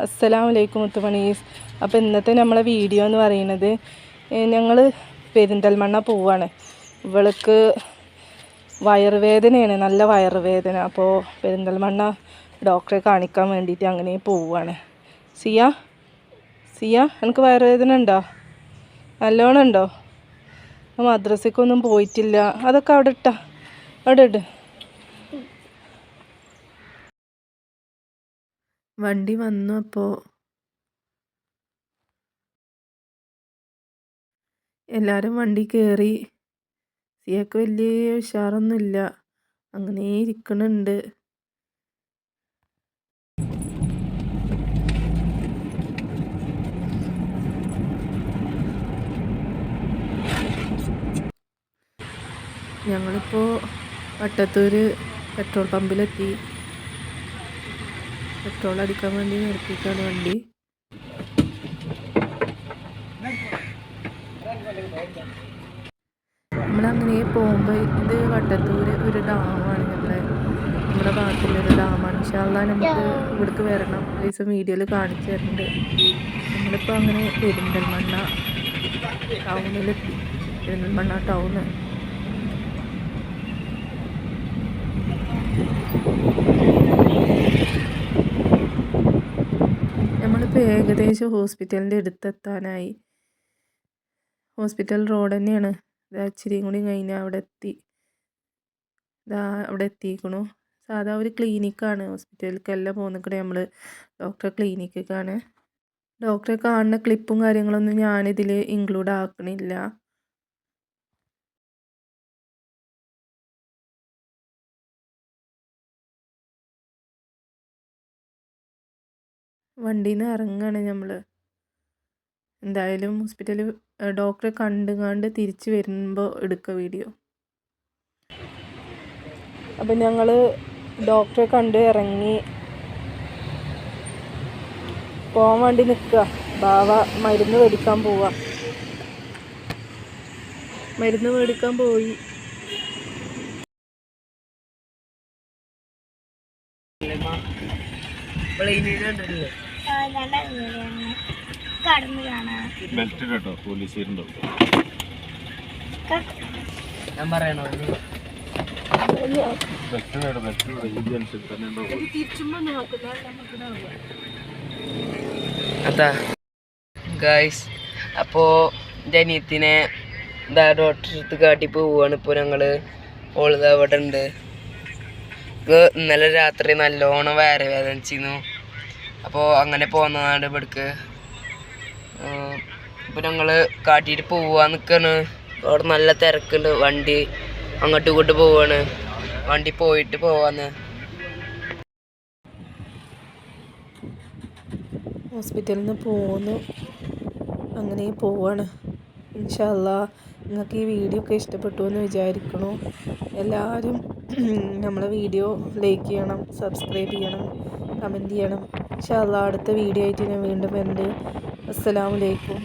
അസ്സലാമു വലൈക്കും മുത്തുമണീസ് അപ്പോൾ ഇന്നത്തെ നമ്മളെ വീഡിയോ എന്ന് പറയുന്നത് ഞങ്ങൾ പെരിന്തൽമണ്ണ പോവാണ്. ഇവൾക്ക് വയറുവേദനയാണ് നല്ല വയറുവേദന. അപ്പോൾ പെരിന്തൽമണ്ണ ഡോക്ടറെ കാണിക്കാൻ വേണ്ടിയിട്ട് അങ്ങനെ പോവുകയാണ് സിയ സിയ എനിക്ക് വയറുവേദന ഉണ്ടോ? നല്ലോണം ഉണ്ടോ? മദ്രസക്കൊന്നും പോയിട്ടില്ല. അതൊക്കെ അവിടെ ഇട്ടാ അവിടെ ഇട്ട് വണ്ടി വന്നു അപ്പോൾ എല്ലാവരും വണ്ടി കയറി സിയക്ക് വലിയ ഉഷാറൊന്നുമില്ല അങ്ങനെ ഇരിക്കണുണ്ട്. ഞങ്ങളിപ്പോൾ വട്ടത്തൂർ പെട്രോൾ പമ്പിലെത്തി. പെട്രോൾ അടിക്കാൻ വേണ്ടി നിർത്തിയിട്ടാണ് വണ്ടി. നമ്മളങ്ങനെ പോകുമ്പോൾ ഇത് വട്ടത്തൂര് ഒരു ഡാമാണ് നമ്മളെ നമ്മുടെ ഭാഗത്തുള്ളൊരു ഡാമാണ്. ഇൻഷാല്ല നമുക്ക് ഇവിടേക്ക് വരണം. ദിവസം വീഡിയോയിൽ കാണിച്ചു തരുന്നുണ്ട് നമ്മളിപ്പോൾ അങ്ങനെ പെരിന്തൽമണ്ണ ടൗണിൽ പെരിന്തൽമണ്ണ ടൗണ്. നമ്മളിപ്പോൾ ഏകദേശം ഹോസ്പിറ്റലിന്റെ അടുത്തെത്താനായി. ഹോസ്പിറ്റൽ റോഡ് തന്നെയാണ് ഇച്ചിരിയും കൂടി കഴിഞ്ഞാൽ അവിടെ എത്തി ഇതാ അവിടെ എത്തിക്കണു സാധാ ഒരു ക്ലിനിക്കാണ് ഹോസ്പിറ്റലിലേക്കല്ല പോകുന്നിക്കടെ നമ്മൾ ഡോക്ടറെ ക്ലിനിക്കാണ് ഡോക്ടറെ കാണുന്ന ക്ലിപ്പും കാര്യങ്ങളൊന്നും ഞാനിതിൽ ഇൻക്ലൂഡ് ആക്കണില്ല വണ്ടിയിൽ നിന്ന് ഇറങ്ങുകയാണ് നമ്മൾ എന്തായാലും ഹോസ്പിറ്റലിൽ ഡോക്ടറെ കണ്ടുകാണ്ട് തിരിച്ച് വരുമ്പോൾ എടുക്കുക വീഡിയോ. അപ്പം ഞങ്ങൾ ഡോക്ടറെ കണ്ട് ഇറങ്ങി പോകാൻ വേണ്ടി നിൽക്കുക ബാവ മരുന്ന് മേടിക്കാൻ പോവാ. മരുന്ന് മേടിക്കാൻ പോയി. ബെൽറ്റ് കേട്ടോ പോലീസുകാരുണ്ടോ ഞാൻ പറയണോ? ബെൽറ്റ് കേട്ടോ ബെൽറ്റ് ഈ ജംഗ്ഷനിൽ തന്നെ ഉണ്ടാവും അതാ. ഗായ്സ് അപ്പോൾ എന്റെ അനിയത്തിനെ ഇതാ ഡോക്ടറെ അടുത്ത് കാട്ടി പോവുകയാണ് ഇപ്പോൾ ഞങ്ങൾ ഓളിതാ അവിടെ ഉണ്ട് ഇന്നലെ രാത്രി നല്ലോണം വയറ് വേദനിച്ചിരുന്നു അപ്പോൾ അങ്ങനെ പോകുന്നതാണ് ഇവിടേക്ക്. ഇപ്പോൾ ഞങ്ങൾ കാട്ടിയിട്ട് പോവാൻ നിൽക്കാണ് അവിടെ നല്ല തിരക്കുണ്ട്. വണ്ടി അങ്ങോട്ടും ഇങ്ങോട്ട് പോവാണ്. വണ്ടി പോയിട്ട് പോവാന്ന്. ഹോസ്പിറ്റലിൽ നിന്ന് പോന്നു അങ്ങനെ പോവാണ്. ഇൻഷല്ല നിങ്ങൾക്ക് ഈ വീഡിയോ ഒക്കെ ഇഷ്ടപ്പെട്ടു എന്ന് വിചാരിക്കണു. എല്ലാവരും നമ്മളെ വീഡിയോ ലൈക്ക് ചെയ്യണം സബ്സ്ക്രൈബ് ചെയ്യണം കമന്റ് ചെയ്യണം. ഇൻഷല്ല അടുത്ത വീഡിയോ ആയിട്ട് ഞാൻ വീണ്ടും വരുന്നുണ്ട് അസ്സലാമലൈക്കും